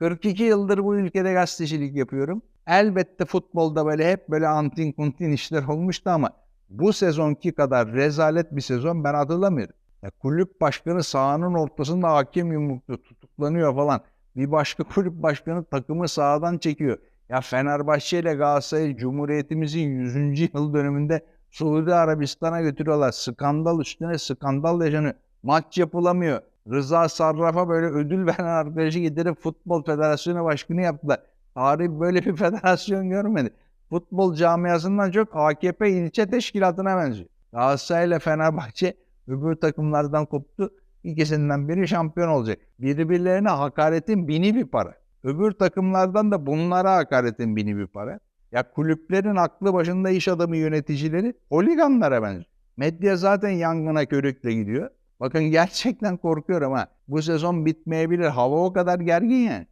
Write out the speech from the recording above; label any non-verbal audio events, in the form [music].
42 yıldır bu ülkede gazetecilik yapıyorum. Elbette futbolda böyle hep böyle antin kuntin işler olmuştu ama bu sezonki kadar rezalet bir sezon ben hatırlamıyorum. Ya kulüp başkanı sahanın ortasında hakem yumruklu tutuklanıyor falan. Bir başka [laughs] kulüp başkanı takımı sahadan çekiyor. Ya Fenerbahçe ile Galatasaray Cumhuriyetimizin 100. yıl dönümünde Suudi Arabistan'a götürüyorlar. Skandal üstüne skandal yaşanıyor. Maç yapılamıyor. Rıza Sarraf'a böyle ödül [laughs] veren arkadaşı getirip Futbol Federasyonu Başkanı yaptılar. Tarih böyle bir [laughs] federasyon görmedi. Futbol camiasından çok AKP ilçe teşkilatına benziyor. Galatasaray ile Fenerbahçe öbür takımlardan koptu. İkisinden biri şampiyon olacak. Birbirlerine hakaretin bini bir para. Öbür takımlardan da bunlara hakaretin bini bir para. Ya kulüplerin aklı başında iş adamı yöneticileri holiganlara benziyor. Medya zaten yangına körükle gidiyor. Bakın gerçekten korkuyorum ha. Bu sezon bitmeyebilir. Hava o kadar gergin yani.